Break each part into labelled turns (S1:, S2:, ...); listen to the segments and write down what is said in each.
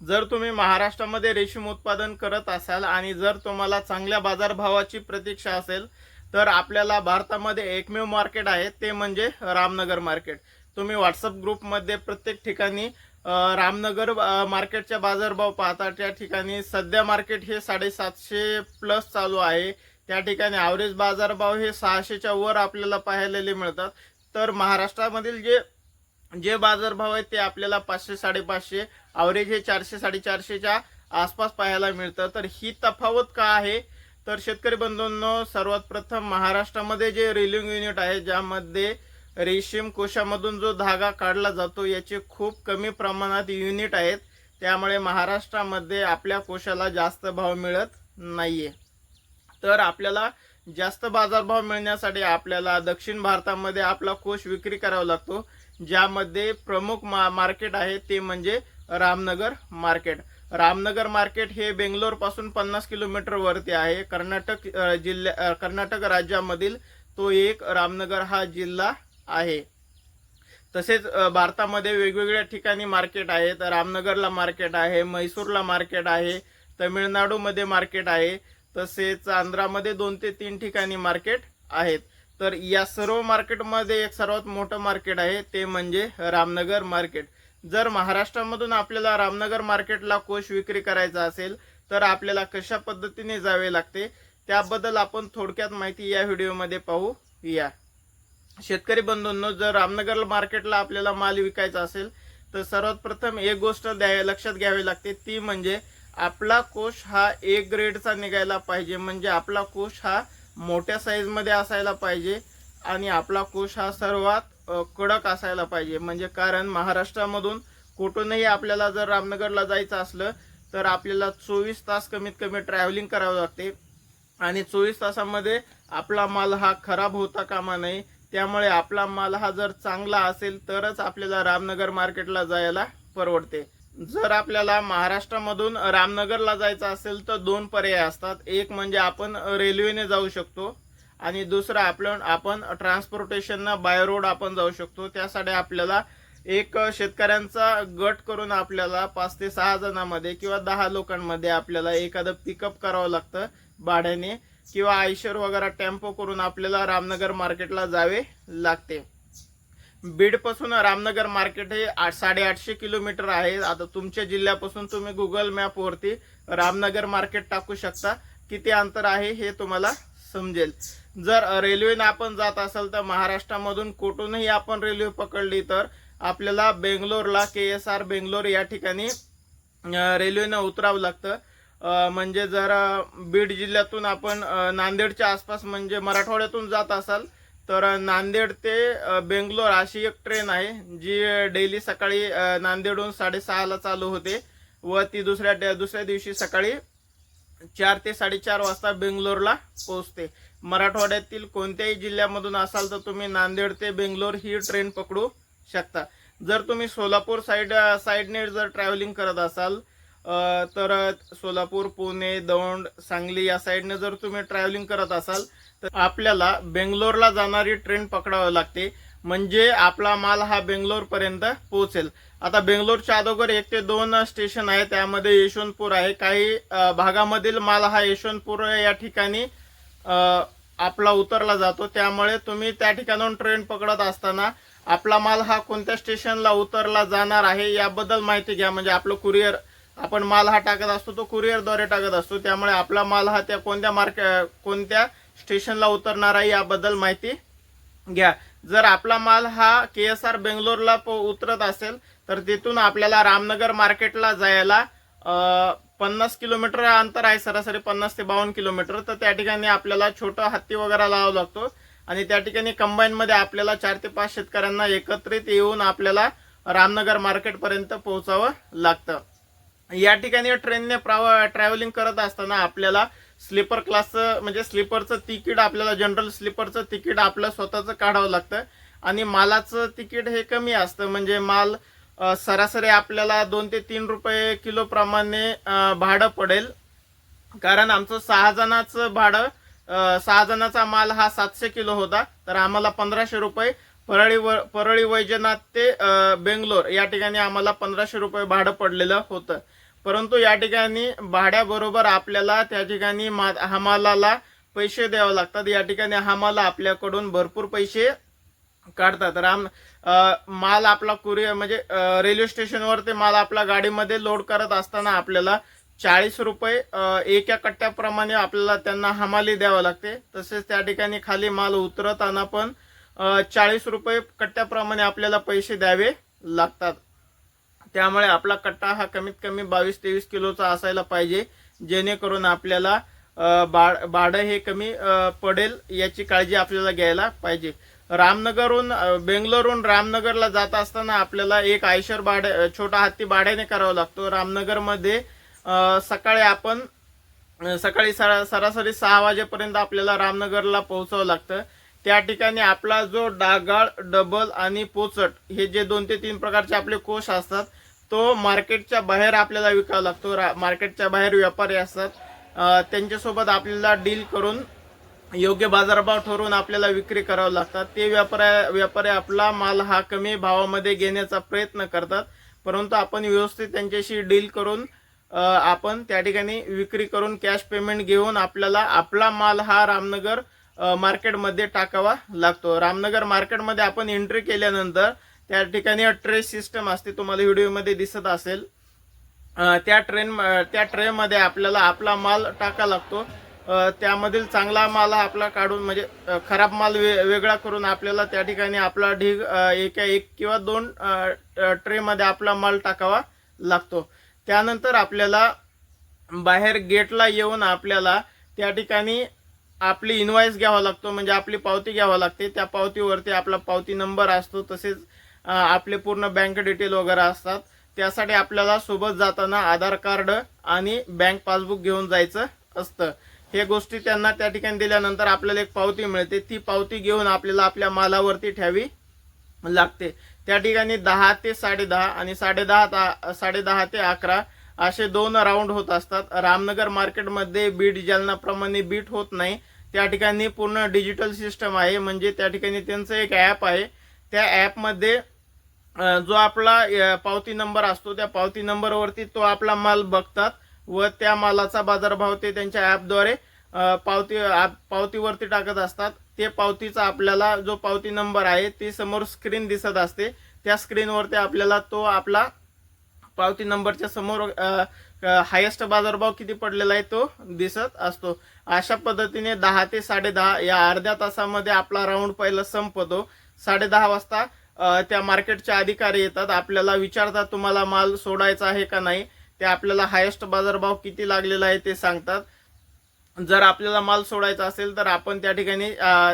S1: जर तुम्ही महाराष्ट्रामध्ये रेशीम उत्पादन करत असाल आणि जर तुम्हाला चांगल्या बाजारभावाची प्रतीक्षा असेल तर आपल्याला भारतामध्ये एकमेव मार्केट आहे ते म्हणजे रामनगर मार्केट. तुम्ही व्हॉट्सअप ग्रुपमध्ये प्रत्येक ठिकाणी रामनगर मार्केटच्या बाजारभाव पाहता. त्या ठिकाणी सध्या मार्केट हे साडेसातशे प्लस चालू आहे. त्या ठिकाणी ॲव्हरेज बाजारभाव हे सहाशेच्या वर आपल्याला पाहायला मिळतात. तर महाराष्ट्रामधील जे जे बाजारभाव आहेत ते आपल्याला पाचशे साडेपाचशे ॲव्हरेज हे चारशे साडेचारशेच्या आसपास पाहायला मिळतं. तर ही तफावत का आहे? तर शेतकरी बंधूंनो सर्वात प्रथम महाराष्ट्रामध्ये जे रेलिंग युनिट आहे ज्यामध्ये रेशीम कोशामधून जो धागा काढला जातो याचे खूप कमी प्रमाणात युनिट आहेत. त्यामुळे महाराष्ट्रामध्ये आपल्या कोशाला जास्त भाव मिळत नाहीये. तर आपल्याला जास्त बाजारभाव मिळण्यासाठी आपल्याला दक्षिण भारतामध्ये आपला कोश विक्री करावा लागतो. ज्यामध्ये प्रमुख मा मार्केट आहे ते म्हणजे रामनगर मार्केट. रामनगर मार्केट हे बेंगलोरपासून पन्नास किलोमीटरवरती आहे. कर्नाटक जिल्ह्या कर्नाटक राज्यामधील तो एक रामनगर हा जिल्हा आहे. तसेच भारतामध्ये वेगवेगळ्या ठिकाणी मार्केट आहेत. रामनगरला मार्केट आहे म्हैसूरला मार्केट आहे तमिळनाडूमध्ये मार्केट आहे. तसेच आंध्रामध्ये दोन ते तीन ठिकाणी मार्केट आहेत. तर या सर्व मार्केटमध्ये एक सर्वात मोठं मार्केट आहे ते म्हणजे रामनगर मार्केट. जर महाराष्ट्रामधून आपल्याला रामनगर मार्केटला कोश विक्री करायचा असेल तर आपल्याला कशा पद्धतीने जावे लागते त्याबद्दल आपण थोडक्यात माहिती या व्हिडिओमध्ये पाहू. या. शेतकरी बंधूंनो जर रामनगर मार्केटला आपल्याला माल विकायचा असेल तर सर्वात प्रथम एक गोष्ट द्या लक्षात घ्यावी लागते ती म्हणजे आपला कोश हा एक ग्रेडचा निघायला पाहिजे म्हणजे आपला कोश हा मोठ्या साईजमध्ये असायला पाहिजे आणि आपला कोश हा सर्वात कडक असायला पाहिजे. म्हणजे कारण महाराष्ट्रामधून कुठूनही आपल्याला जर रामनगरला जायचं असलं तर आपल्याला चोवीस तास कमीत कमी ट्रॅव्हलिंग करावं लागते. आणि चोवीस तासामध्ये आपला माल हा खराब होता कामा नये. त्यामुळे आपला माल हा जर चांगला असेल तरच आपल्याला रामनगर मार्केटला जायला परवडते. जर आपल्याला महाराष्ट्रामधून रामनगरला जायचं असेल तर दोन पर्याय असतात. एक म्हणजे आपण रेल्वेने जाऊ शकतो आणि दुसरं आपलं आपण ट्रान्सपोर्टेशननं बाय रोड आपण जाऊ शकतो. त्यासाठी आपल्याला एक शेतकऱ्यांचा गट करून आपल्याला पाच ते सहा जणांमध्ये किंवा दहा लोकांमध्ये आपल्याला एखादं पिकअप करावं लागतं भाड्याने किंवा आयशर वगैरे टेम्पो करून आपल्याला रामनगर मार्केटला जावे लागते. बीडपासून रामनगर मार्केट हे आठ साडेआठशे किलोमीटर आहे. आता तुमच्या जिल्ह्यापासून तुम्ही गुगल मॅपवरती रामनगर मार्केट टाकू शकता. किती अंतर आहे हे तुम्हाला समजेल. जर रेल्वेने आपण जात असाल तर महाराष्ट्रामधून कुठूनही आपण रेल्वे पकडली तर आपल्याला बेंगलोरला के एस आर बेंगलोर या ठिकाणी रेल्वेनं उतरावं लागतं. म्हणजे जर बीड जिल्ह्यातून आपण नांदेडच्या आसपास म्हणजे मराठवाड्यातून जात असाल तर नांदेड ते बेंगलोर अशी एक ट्रेन आहे जी डेली सकाळी नांदेडहून साडेसहाला चालू होते व ती दुसऱ्या दुसऱ्या दिवशी सकाळी चार ते साडेचार वाजता बेंगलोरला पोहोचते. मराठवाड्यातील कोणत्याही जिल्ह्यामधून असाल तर तुम्ही नांदेड ते बेंगलोर ही ट्रेन पकडू शकता. जर तुम्ही सोलापूर साईड साईडने जर ट्रॅव्हलिंग करत असाल तर सोलापूर पुणे दौंड सांगली या साईडने जर तुम्ही ट्रॅव्हलिंग करत असाल तर आपल्याला बेंगलोरला जाणारी ट्रेन पकडावी लागते. म्हणजे आपला माल हा बेंगलोरपर्यंत पोहोचेल. आता बेंगलोरच्या अगोदर एक ते दोन स्टेशन आहे त्यामध्ये यशवंतपूर आहे. काही भागामधील माल हा यशवंतपूर या ठिकाणी आपला उतरला जातो. त्यामुळे तुम्ही त्या ठिकाणाहून ट्रेन पकडत असताना आपला माल हा कोणत्या स्टेशनला उतरला जाणार आहे याबद्दल माहिती घ्या. म्हणजे आपलं कुरिअर आपण माल हा टाकत असतो तो कुरिअरद्वारे टाकत असतो. त्यामुळे आपला माल हा त्या कोणत्या मार्के कोणत्या स्टेशनला उतरणार आहे याबद्दल माहिती घ्या. जर आपला माल हा के एस आर बेंगलोरला प- उतरत असेल तर तिथून आपल्याला रामनगर मार्केटला जायला पन्नास किलोमीटर अंतर आहे सरासरी पन्नास ते बावन्न किलोमीटर तर त्या ठिकाणी आपल्याला छोटा हत्ती वगैरे लावावा लागतो आणि त्या ठिकाणी कंबाईनमध्ये आपल्याला चार ते पाच शेतकऱ्यांना एकत्रित येऊन आपल्याला रामनगर मार्केटपर्यंत पोहोचावं लागतं. या ठिकाणी ट्रेनने ट्रॅव्हलिंग करत असताना आपल्याला स्लीपर क्लासचं म्हणजे स्लीपरचं तिकीट आपल्याला जनरल स्लीपरचं तिकीट आपलं स्वतःचं काढावं लागतं. आणि मालाचं तिकीट हे कमी असतं. म्हणजे माल सरासरी आपल्याला दोन ते तीन रुपये किलोप्रमाणे भाडं पडेल. कारण आमचं सहा जणांचं भाडं सहा जणांचा माल हा सातशे किलो होता. तर आम्हाला पंधराशे रुपये. परळी व परळी वैजनाथ ते बेंगलोर या ठिकाणी आम्हाला पंधराशे रुपये भाडं पडलेलं होतं. परंतु या ठिकाणी भाड्याबरोबर आपल्याला त्या ठिकाणी मा हमालाला पैसे द्यावे लागतात. या ठिकाणी हमाला आपल्याकडून भरपूर पैसे काढतात. राम माल आपला कुरिअर म्हणजे रेल्वे स्टेशनवर ते माल आपला गाडीमध्ये लोड करत असताना आपल्याला चाळीस रुपये एका कट्ट्याप्रमाणे आपल्याला त्यांना हमाली द्यावं लागते. तसेच त्या ठिकाणी खाली माल उतरताना पण चाळीस रुपये कट्ट्याप्रमाणे आपल्याला पैसे द्यावे लागतात. त्यामुळे आपला कट्टा हा कमीत कमी बावीस तेवीस किलोचा असायला पाहिजे जेणेकरून आपल्याला बाड भाड भाडं हे कमी पडेल याची काळजी आपल्याला घ्यायला पाहिजे. रामनगरहून बेंगलोरहून रामनगरला जात असताना आपल्याला एक आयशर भाडे छोटा हत्ती भाड्याने करावा लागतो. रामनगरमध्ये सकाळी आपण सकाळी सरा- सरासरी सहा वाजेपर्यंत आपल्याला रामनगरला पोहोचावं लागतं. त्या ठिकाणी आपला जो डागाळ डबल आणि पोचट हे जे दोन ते तीन प्रकारचे आपले कोश असतात तो मार्केटच्या बाहेर आपल्याला विकावा लागतो. रा- मार्केटच्या बाहेर व्यापारी असतात. त्यांच्यासोबत आपल्याला डील करून योग्य बाजारभाव ठरवून आपल्याला विक्री करावं लागतात. ते व्यापाऱ्या व्यापारी आपला माल हा कमी भावामध्ये घेण्याचा प्रयत्न करतात. परंतु आपण व्यवस्थित त्यांच्याशी डील करून आपण त्या ठिकाणी विक्री करून कॅश पेमेंट घेऊन आपल्याला आपला माल हा रामनगर मार्केटमध्ये टाकावा लागतो. रामनगर मार्केटमध्ये आपण एंट्री केल्यानंतर त्या ठिकाणी ट्रेस सिस्टम असते तुम्हाला व्हिडिओमध्ये दिसत असेल. त्या ट्रेन त्या ट्रेमध्ये आपल्याला आपला माल टाका लागतो. त्यामधील चांगला माल हा आपला काढून म्हणजे खराब माल वे वेगळा करून आपल्याला त्या ठिकाणी आपला ढीग एका एक किंवा दोन ट्रेमध्ये आपला माल टाकावा लागतो. त्यानंतर आपल्याला बाहेर गेटला येऊन आपल्याला त्या ठिकाणी आपली इन्व्हॉइस घ्यावा लागतो म्हणजे आपली पावती घ्यावा लागते. त्या पावतीवरती आपला पावती नंबर असतो तसेच आपले पूर्ण बँक डिटेल वगैरे असतात. त्यासाठी आपल्याला सोबत जाताना आधार कार्ड आणि बँक पासबुक घेऊन जायचं असतं. हे गोष्टी त्यांना त्या ठिकाणी दिल्यानंतर आपल्याला एक पावती मिळते. ती पावती घेऊन आपल्याला आपल्या मालावरती ठेवी लागते. त्या ठिकाणी दहा ते साडेदहा आणि साडेदहा ता- साडेदहा ते अकरा असे दोन राऊंड होत असतात. रामनगर मार्केटमध्ये बीट जालनाप्रमाणे बीट होत नाही. त्या ठिकाणी पूर्ण डिजिटल सिस्टम आहे. म्हणजे त्या ठिकाणी त्यांचं एक ॲप आहे. त्या ॲपमध्ये जो आपला पावती नंबर असतो त्या पावती नंबरवरती तो आपला माल बघतात व त्या मालाचा बाजारभाव ते त्यांच्या ॲपद्वारे पावती पावतीवरती टाकत असतात. ते पावतीचा आपल्याला जो पावती नंबर आहे ती समोर स्क्रीन दिसत असते. त्या स्क्रीनवरती आपल्याला तो आपला पावती नंबरच्या समोर हायेस्ट बाजारभाव किती पडलेला आहे तो दिसत असतो. अशा पद्धतीने दहा ते साडेदहा या अर्ध्या तासामध्ये आपला राऊंड पहिला संपतो. साडेदहा वाजता त्या मार्केटचे अधिकारी येतात. आपल्याला विचारतात तुम्हाला माल सोडायचा आहे का नाही? ते आपल्याला हायेस्ट बाजारभाव किती लागलेला आहे ते सांगतात. जर आपल्याला माल सोडायचा असेल तर आपण त्या ठिकाणी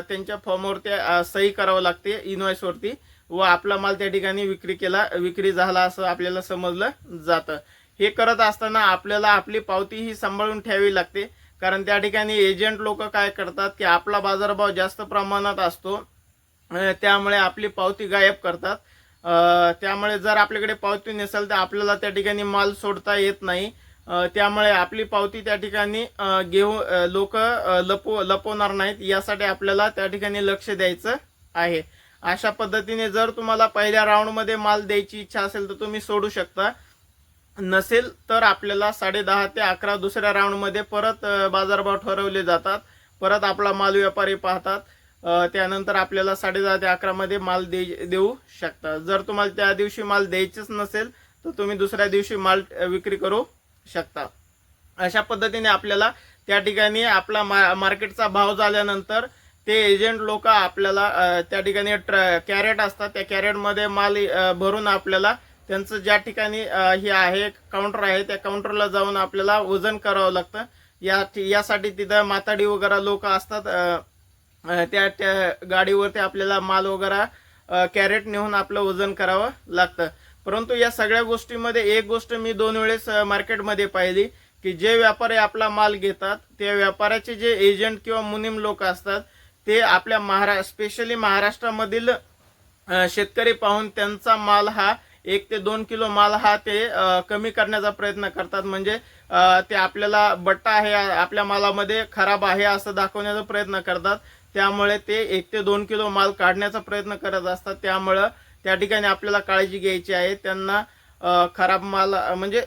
S1: त्यांच्या फॉर्मवरती सही करावं लागते इनवॉइसवरती व आपला माल त्या ठिकाणी विक्री केला विक्री झाला असं आपल्याला समजलं जातं. हे करत असताना आपल्याला आपली पावती ही सांभाळून ठेवावी लागते. कारण त्या ठिकाणी एजंट लोक काय करतात की आपला बाजारभाव जास्त प्रमाणात असतो. त्यामुळे आपली पावती गायब करतात. त्यामुळे जर आपल्याकडे पावती नसेल तर आपल्याला त्या ठिकाणी माल सोडता येत नाही. त्यामुळे आपली पावती त्या ठिकाणी घेऊ लोक लपव लपवणार नाहीत. यासाठी आपल्याला त्या ठिकाणी लक्ष द्यायचं आहे. अशा पद्धतीने जर तुम्हाला पहिल्या राऊंडमध्ये माल द्यायची इच्छा असेल तर तुम्ही सोडू शकता. नसेल तर आपल्याला साडेदहा ते अकरा दुसऱ्या राऊंडमध्ये परत बाजारभाव ठरवले जातात. परत आपला माल व्यापारी पाहतात. त्यानंतर आपल्याला साडेदहा ते अकरामध्ये माल दे देऊ शकता. जर तुम्हाला त्या दिवशी माल द्यायचंच नसेल तर तुम्ही दुसऱ्या दिवशी माल विक्री करू शकता. अशा पद्धतीने आपल्याला त्या ठिकाणी आपला मा मार्केटचा भाव झाल्यानंतर ते एजंट लोक आपल्याला त्या ठिकाणी ट्र कॅरेट असतात त्या कॅरेटमध्ये माल भरून आपल्याला त्यांचं ज्या ठिकाणी हे आहे काउंटर आहे त्या काउंटरला जाऊन आपल्याला वजन करावं लागतं. या यासाठी तिथं माताडी वगैरे लोक असतात त्या त्या गाडीवरती आपल्याला माल वगैरे कॅरेट नेऊन आपलं वजन करावं लागतं. परंतु या सगळ्या गोष्टीमध्ये एक गोष्ट मी दोन वेळेस मार्केटमध्ये पाहिली की जे व्यापारी आपला माल घेतात त्या व्यापाऱ्याचे जे एजंट किंवा मुनीम लोक असतात ते आपल्या महारा स्पेशली महाराष्ट्रामधील शेतकरी पाहून त्यांचा माल हा एक ते दोन किलो माल हा ते कमी करण्याचा प्रयत्न करतात. म्हणजे ते आपल्याला बट्टा आहे आपल्या मालामध्ये खराब आहे असं दाखवण्याचा प्रयत्न करतात. त्यामुळे ते एक ते दोन किलो माल काढण्याचा प्रयत्न करत असतात. त्यामुळं त्या ठिकाणी आपल्याला काळजी घ्यायची आहे. त्यांना खराब माल म्हणजे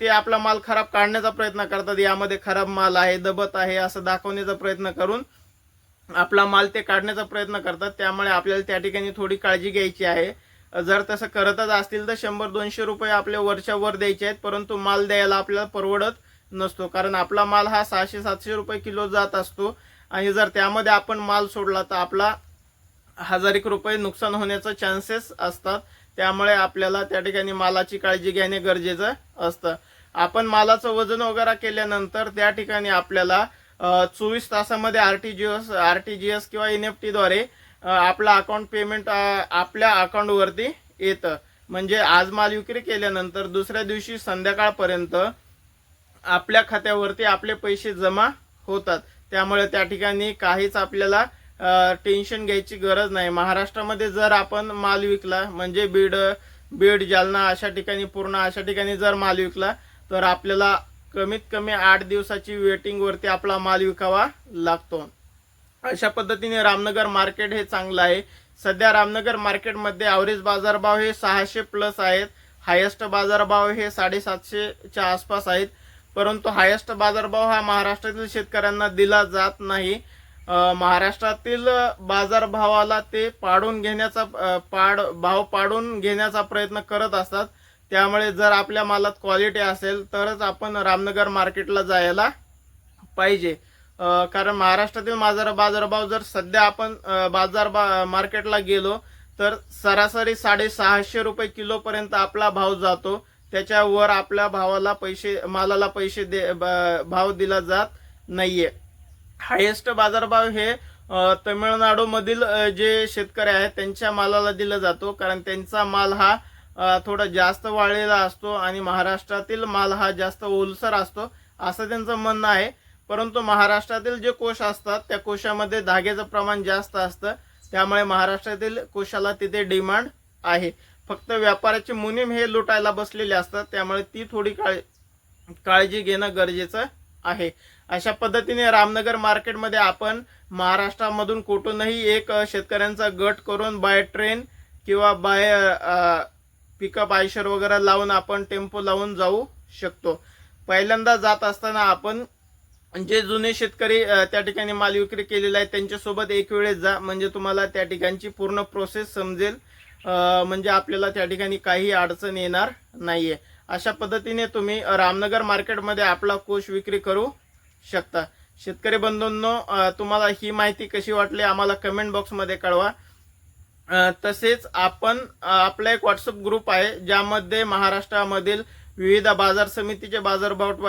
S1: ते आपला माल खराब काढण्याचा प्रयत्न करतात. यामध्ये खराब माल आहे दबत आहे असं दाखवण्याचा प्रयत्न करून आपला माल ते काढण्याचा प्रयत्न करतात. त्यामुळे आपल्याला त्या ठिकाणी थोडी काळजी घ्यायची आहे. जर तसं करतच असतील तर शंभर दोनशे रुपये आपल्या वरच्या वर द्यायचे आहेत परंतु माल द्यायला आपल्याला परवडत नसतो. कारण आपला माल हा सहाशे सातशे रुपये किलो जात असतो. आणि जर त्यामध्ये आपण माल सोडला तर आपला हजार एक रुपये नुकसान होण्याचं चान्सेस असतात. त्यामुळे आपल्याला त्या ठिकाणी मालाची काळजी घेणे गरजेचं असतं. आपण मालाचं वजन वगैरे केल्यानंतर त्या ठिकाणी आपल्याला चोवीस तासामध्ये R T G S R T G S किंवा एन एफ टीद्वारे आपला अकाउंट पेमेंट आपल्या अकाउंटवरती येतं. म्हणजे आज माल विक्री केल्यानंतर दुसऱ्या दिवशी संध्याकाळपर्यंत आपल्या खात्यावरती आपले पैसे जमा होतात. त्यामुळे त्या ठिकाणी काहीच आपल्याला टेन्शन घ्यायची गरज नाही. महाराष्ट्रामध्ये जर आपण माल विकला म्हणजे बीड बीड जालना अशा ठिकाणी पूर्ण अशा ठिकाणी जर माल विकला तर आपल्याला कमीत कमी आठ दिवसाची वेटिंगवरती आपला माल विकावा लागतो. अशा पद्धतीने रामनगर मार्केट हे चांगलं आहे. सध्या रामनगर मार्केटमध्ये ॲव्हरेज बाजारभाव हे सहाशे प्लस आहेत. हायेस्ट बाजारभाव हे साडेसातशेच्या आसपास आहेत. परंतु हायेस्ट बाजारभाव हा महाराष्ट्रातील शेतकऱ्यांना दिला जात नाही. महाराष्ट्रातील बाजारभावाला ते पाडून घेण्याचा पाड भाव पाडून घेण्याचा प्रयत्न करत असतात. त्यामुळे जर आपल्या मालात क्वालिटी असेल तरच आपण रामनगर मार्केटला जायला पाहिजे. कारण महाराष्ट्रातील बाजार बाजारभाव जर सध्या आपण बाजार बा मार्केटला गेलो तर सरासरी साडेसहाशे रुपये किलोपर्यंत आपला भाव जातो. त्याच्यावर आपल्या भावाला पैसे मालाला पैसे दे भाव दिला जात नाहीये. हायेस्ट बाजारभाव हे तमिळनाडूमधील जे शेतकरी आहेत त्यांच्या मालाला दिला जातो. कारण त्यांचा माल हा थोडा जास्त वाळलेला असतो आणि महाराष्ट्रातील माल हा जास्त ओलसर असतो असं त्यांचं म्हणणं आहे. परंतु महाराष्ट्रातील जे कोश असतात त्या कोशामध्ये धाग्याचं प्रमाण जास्त असतं. त्यामुळे महाराष्ट्रातील कोशाला तिथे डिमांड आहे. फक्त व्यापाराची मुनीम हे लुटायला बसलेले असतात. त्यामुळे ती थोडी काळ काळजी घेणं गरजेचं आहे. अशा पद्धतीने रामनगर मार्केटमध्ये आपण महाराष्ट्रामधून कुठूनही एक शेतकऱ्यांचा गट करून बाय ट्रेन किंवा बाय पिकअप आयशर वगैरे लावून आपण टेम्पो लावून जाऊ शकतो. पहिल्यांदा जात असताना आपण जे जुने शेतकरी त्या ठिकाणी माल विक्री केलेला आहे. त्यांच्यासोबत एक वेळेस जा. म्हणजे तुम्हाला त्या ठिकाणची पूर्ण प्रोसेस समजेल. म्हणजे आपल्याला त्या ठिकाणी काही अडचण येणार नाहीये. अशा पद्धतीने तुम्ही रामनगर मार्केटमध्ये आपला कोश विक्री करू शकता. शेतकरी बंधूंनो तुम्हाला ही माहिती कशी वाटली आम्हाला कमेंट बॉक्समध्ये कळवा. तसेच आपण आपला एक व्हॉट्सअप ग्रुप आहे ज्यामध्ये महाराष्ट्रामधील विविध बाजार समितीचे बाजारभाव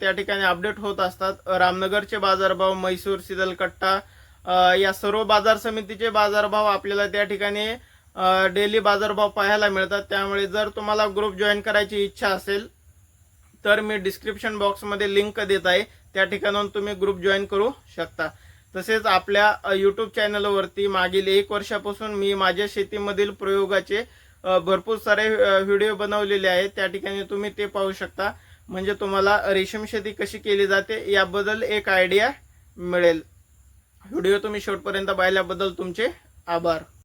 S1: त्या ठिकाणी अपडेट होत असतात. रामनगरचे बाजारभाव म्हैसूर सिदलकट्टा या सर्व बाजार समितीचे बाजारभाव आपल्याला त्या ठिकाणी डेली बाजारभाव पाहायला मिळतात. त्यामुळे जर तुम्हाला ग्रुप जॉईन करायची इच्छा असेल तर मी डिस्क्रिप्शन बॉक्समध्ये लिंक देत आहे. त्या ठिकाणाहून तुम्ही ग्रुप जॉईन करू शकता. तसेच आपल्या यूट्यूब चॅनलवरती मागील एक वर्षापासून मी माझ्या शेतीमधील प्रयोगाचे भरपूर सारे व्हिडिओ बनवलेले आहेत. त्या ठिकाणी तुम्ही ते पाहू शकता. म्हणजे तुम्हाला रेशीम शेती कशी केली जाते याबद्दल एक आयडिया मिळेल. व्हिडिओ तुम्ही शेवटपर्यंत पाहिल्याबद्दल तुमचे आभार.